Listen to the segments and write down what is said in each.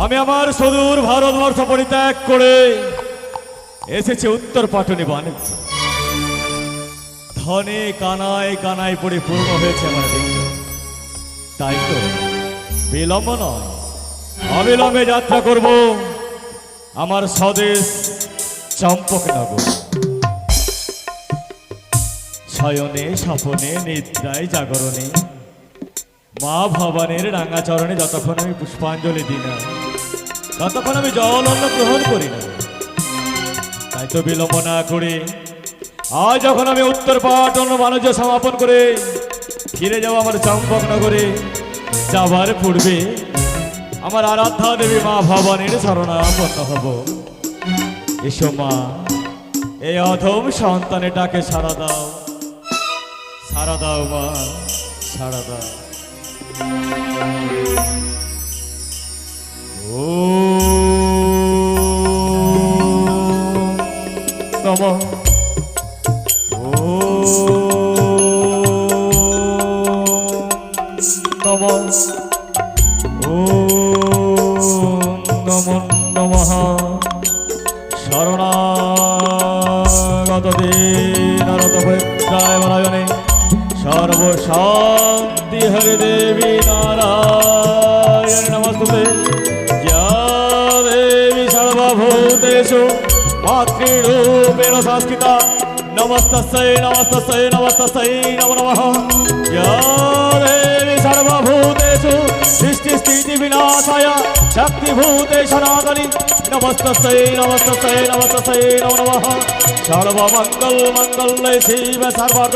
আমি আমার সুদূর ভারতবর্ষ পরিত্যাগ করে এসেছে উত্তর পাটনি বাণিজ্য। ধনে কানায় কানায় পড়ে পূর্ণ হয়েছে আমার তাই তো বিলম্ব নয়, অবিলম্বে যাত্রা করব আমার স্বদেশ চম্পকনগর। শয়নে, স্বপনে, নিদ্রায়, জাগরণে, মা ভবানের রাঙা চরণে যতক্ষণ আমি পুষ্পাঞ্জলি দিই না ততক্ষণ আমি জল অন্ন গ্রহণ করি না। তাই তো বিলম্ব না করে আজ যখন আমি উত্তর অন্য বাণিজ্য সমাপন করে ফিরে যাব আমার চম্পকনগরে যাবার পূর্বে আমার আরাধ্যা দেবী মা ভবানীর শরণাপন্ন হব। এসো মা, এই অধম সন্তানেটাকে সারা দাও। সারা দাও মা, সারা দাও। ও নম ও নম ও নম নমঃ শরণাগত দীনরত ভদ্রায় মরায়ণে সর্বশান্তি হরি দেবী নারায়ণ নমস্তে যা দেবী সর্বভূতেষু সংস্কৃতা নমস্তস্যৈ নমস্তস্যৈ নমস্তস্যৈ নমো নমঃ যা দেবী সর্বভূতেষু সৃষ্টি স্থিতি বিনাশায় শক্তিভূতে সনাতনী নমস্তস্যৈ নমস্তস্যৈ নমস্তস্যৈ নমো নমঃ সর্বমঙ্গল মঙ্গলে শিব সর্বার্থ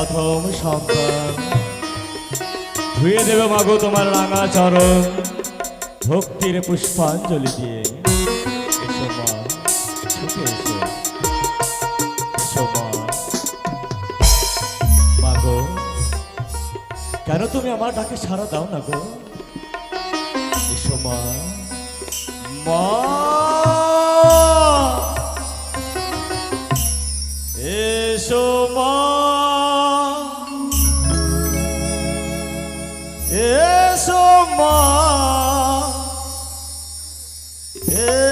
এ অথম সন্তান ধুয়ে দেবে মাগো তোমার রাঙা চরণ। ভক্তির পুষ্পাঞ্জলি দিয়ে। কেন তুমি আমার ডাকে সারা দাও না গো? মা। মা! এসো মা! এসো মা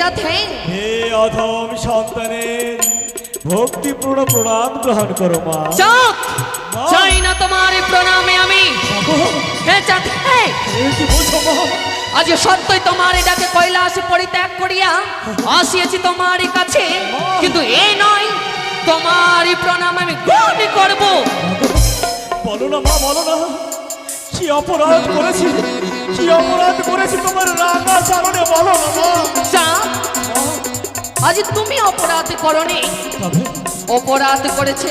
চাঁদ হে অধম সন্তানের ভক্তিপূর্ণ প্রণাম গ্রহণ করো মা। চাঁদ চাই না তোমার প্রণামে আমি। হে মা? আজ সত্যই তোমার ডাকে কৈলাসে পরিত্যাগ করিয়া আসিয়াছি তোমারই কাছে। কিন্তু এ নয় তোমারই প্রণাম আমি গ্রহণ করব। বলো না মা বলো না। কি অপরাধ করেছি? কি অপরাধ করেছি তোমার চারণে বলো না মা। আজ তুমি অপরাধ করনি। অপরাধ করেছে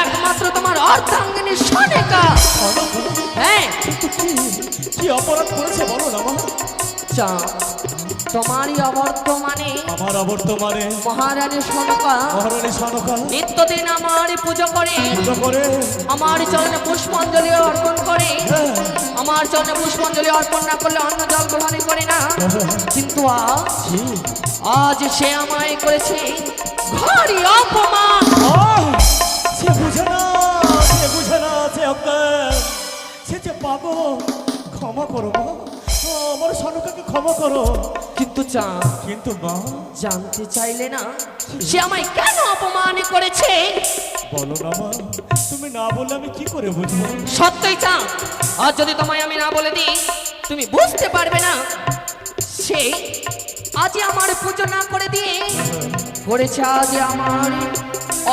একমাত্র তোমার অর্ধাঙ্গিনী সনেকা। হ্যাঁ। কি অপরাধ করেছে বলো না চা তোমারই অবর্তমানে আমার অবর্তমানে মহারানী সনকা মহারানী সানকা নিত্যদিন আমার পুজো করে পুজো করে। আমার চরণে পুষ্পাঞ্জলি অর্পণ করে হ্যাঁ, আমার চরণে পুষ্পাঞ্জলি অর্পণ না করলে অন্য জল গ্রহণ করে না। কিন্তু আজ আজ সে আমায় করেছে ঘরি অপমান। সে বুঝে না সে বুঝে না সে অজ্ঞান। সে যে পাগল ক্ষমা করো মা। ও, আমার সানুকাকে ক্ষমা করো। কিন্তু চাঁদ কিন্তু মা? জানতে চাইলে না সে আমায় কেন অপমান করেছে? বলো না মা তুমি না বললে আমি কি করে বুঝব? সত্যই চাঁদ আর যদি তোমায় আমি না বলে দিই তুমি বুঝতে পারবে না। সে আজ আমার পুজো না করে দিয়ে করেছে আজ আমার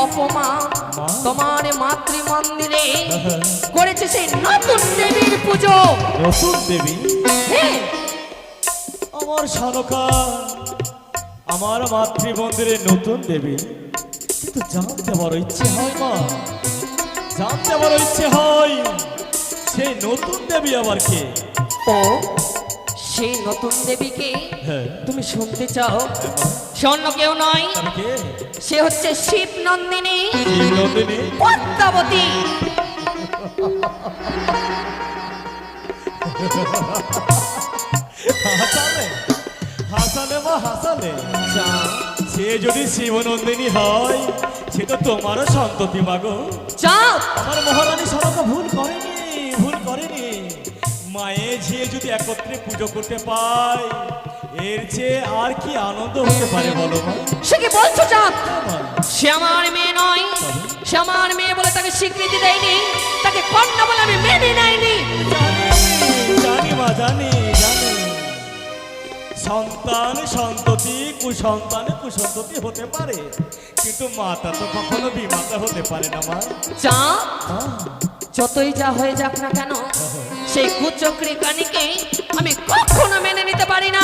অপমান। তোমার মাতৃ মন্দিরে করেছে সেই নতুন পুজো। নতুন দেবী। আমার সানকা আমার মাতৃমন্দিরের নতুন দেবী। কিন্তু জানতে বড় ইচ্ছে হয় মা জানতে বড় ইচ্ছে হয় সেই নতুন দেবী আবার কে? ও সেই নতুন দেবীকে হ্যাঁ। তুমি শুনতে চাও? সে অন্য কেউ নয়। সে হচ্ছে শিব নন্দিনী। শিব নন্দিনী। পদ্মাবতী। হাসালে হাসালে মা হাসালে। চাঁদ সে যদি শিবনন্দিনী হয় সে তো তোমারও সন্ততি মাগো চাঁদ আমার মহারানী সনকা ভুল করেনি ভুল করেনি। মায়ে ঝিয়ে যদি একত্রে পুজো করতে পায় এর চেয়ে আর কি আনন্দ হতে পারে বলো সে কি বলছো চাঁদ মা, সে আমার মেয়ে নয় সে আমার মেয়ে বলে তাকে স্বীকৃতি দেয়নি তাকে কন্যা বলে আমি মেনে নেয়নি। সন্তান সন্ততি কুসন্তান কুসন্ততি হতে পারে। কিন্তু মাতা তো কখনো বিমাতা হতে পারে না মা। চা যতই যা হয়ে যাক না কেন সেই কুচক্রি কানিকে আমি কখনো মেনে নিতে পারি না।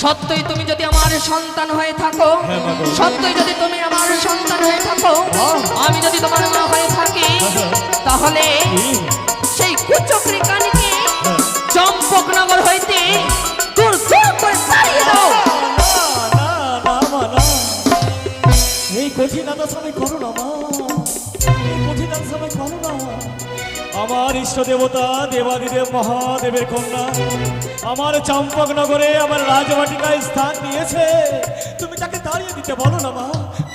সত্যই তুমি যদি আমার সন্তান হয়ে থাকো হ্যাঁ, সত্যই যদি তুমি আমার সন্তান হয়ে থাকো হ্যাঁ। আমি যদি তোমার মা হয়ে থাকি তাহলে দেবতা দেবাদিদেব মহাদেবের কন্যা। আমার চম্পকনগরে আমার রাজবাটিকায় স্থান নিয়েছে তুমি তাকে দাঁড়িয়ে দিতে বলো না মা।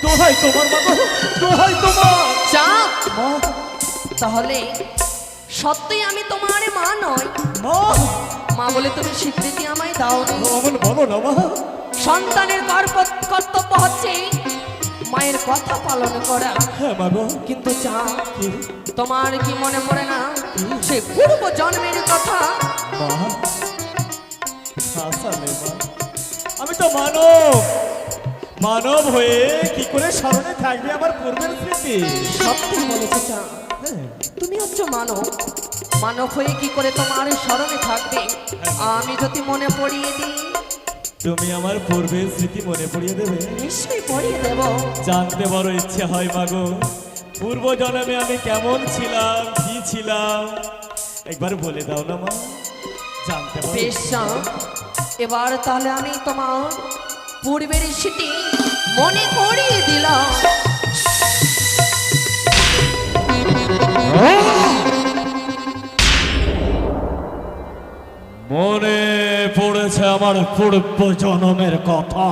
দোহাই তোমার বাবা দোহাই তোমার। মা তাহলে সত্যই আমি তোমার মা নয় মা। মা বলে তুমি স্বীকৃতি আমায় অমন বলো না মা সন্তানের কর্তব্য হচ্ছে মায়ের কথা পালন করা। হ্যাঁ কিন্তু চা তোমার কি মনে পড়ে না? সে পূর্ব জন্মের কথা। মা আমি তো মানব। মানব হয়ে কি করে স্মরণে থাকবে আমার পূর্বের স্মৃতি? সত্যি বলেছে চা। হ্যাঁ, তুমি হচ্ছে মানব। মানব হয়ে কি করে তোমার স্মরণে থাকবে? আমি যদি মনে পড়িয়ে দিই তুমি আমার পূর্বের স্মৃতি মনে পড়িয়ে দেবে। নিশ্চয়ই পড়িয়ে দেব। জানতে বড় ইচ্ছে হয় মাগো। পূর্ব জন্মে আমি কেমন ছিলাম কি ছিলাম? একবার বলে দাও না মা। জানতে বেশ এবার তাহলে আমি তোমার পূর্বের স্মৃতি মনে করিয়ে দিলাম। মনে আমার পূর্ব জন্মের কথা।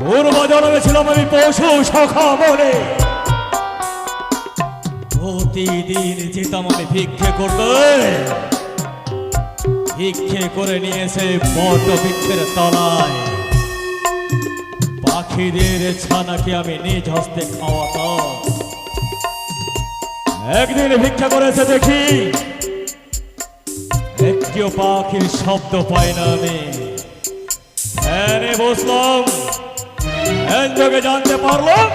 পূর্ব জন্মে ছিলাম আমি পশু সখা বলে। প্রতিদিন যেতাম আমি ভিক্ষে করতে। ভিক্ষে করে নিয়েছে বট বৃক্ষের তলায়। পাখিদের ছানাকে আমি নিজ হস্তে খাওয়াতাম। একদিন ভিক্ষা করেছে দেখি একটিও পাখির শব্দ পাই না আমি। এনে বসলাম। যোগে জানতে পারলাম।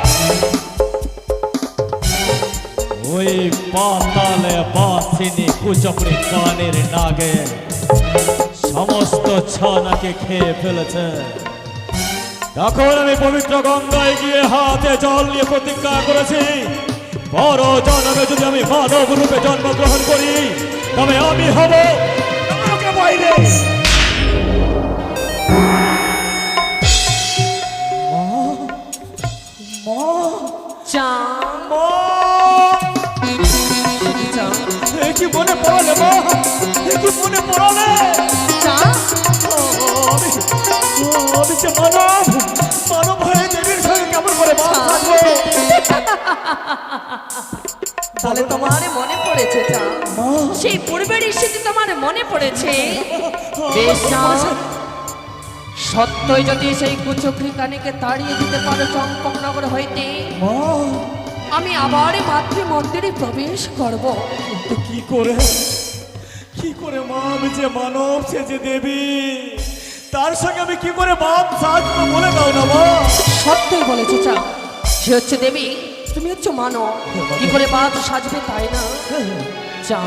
ওই পাতালে বাসিনী কুচপড়ি কানের নাগে। সমস্ত ছানাকে খেয়ে ফেলেছে। তখন আমি পবিত্র গঙ্গায় গিয়ে হাতে জল নিয়ে প্রতিজ্ঞা করেছি, বড় জন্মে যদি আমি মানব রূপে জন্মগ্রহণ করি, তবে আমি হব বাইরে। কি মনে পড়ালে মা? কি মনে পড়ালে? আমি যে মানব মানব হয়ে দেবীর সঙ্গে কেমন করে বাস থাকব? তাহলে তোমার মনে পড়েছে চাঁদ মা সেই পূর্বের স্মৃতি তোমার মনে পড়েছে? বেশ সত্যই যদি সেই কুচক্রি কানিকে তাড়িয়ে দিতে পারো চম্পকনগর হইতে মা আমি আবার মাতৃ মন্দিরে প্রবেশ করব। কি করে? কি করে মা আমি যে মানব সে যে দেবী? তার সঙ্গে আমি কি করে বাপ সাজবো বলে দাও না মা? সত্যই বলেছ চা। সে হচ্ছে দেবী। তুমি হচ্ছে মানো। কি করে বাদ সাজবে তাই না? চা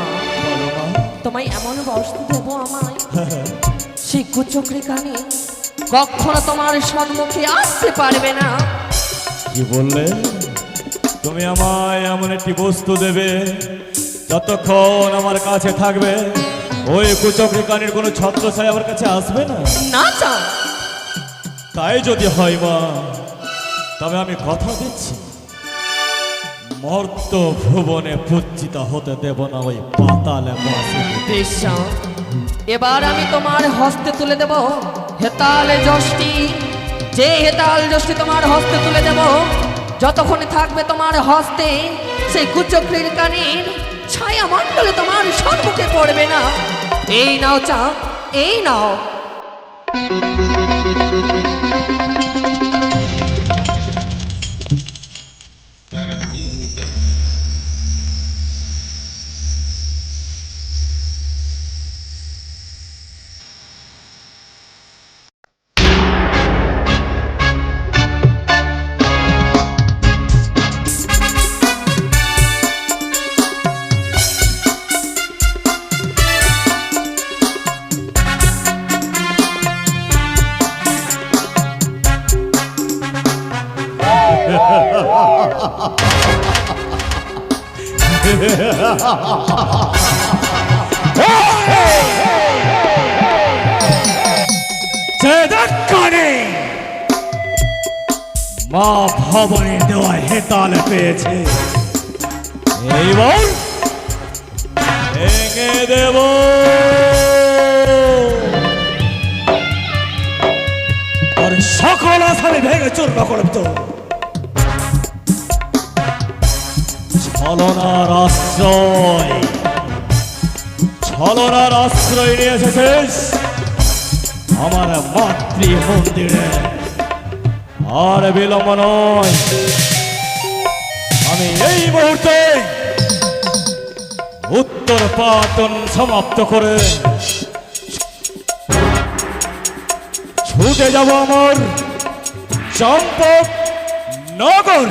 তোমায় এমন বস্তু দেব আমায়। সেই কুচক্রি কানে কখনো তোমার সম্মুখে আসতে পারবে না। কি বললে? তুমি আমায় এমন একটি বস্তু দেবে যতক্ষণ আমার কাছে থাকবে ওই কুচকরি কানের কোনো ছত্র ছাই আমার কাছে আসবে না। না চা তাই যদি হয় মা তবে আমি কথা দিচ্ছি। মর্ত ভুবনে পূজিত হতে দেব না ওই পাতালে এবার আমি তোমার হস্তে তুলে দেব। হেতালে যষ্টি, যে হেতাল যষ্টি তোমার হস্তে তুলে দেব। যতক্ষণ থাকবে তোমার হস্তে, সেই কুচক্রির কানের ছায়া মণ্ডলে তোমার সম্মুখে পড়বে না। এই নাও চা, এই নাও। কানে মা ভবনের দেওয়া হেতালে পেয়েছে। এইবার ভেঙে দেব। সকল আসামি ভেঙে চূর্ণ করব তো ছলনার আশ্রয়। ছলনার আশ্রয় নিয়ে এসেছিস আমার মাতৃ মন্দিরে আর বিলম্ব নয়। আমি এই মুহূর্তে উত্তর পাতন সমাপ্ত করে ছুটে যাব আমার চম্পক নগর।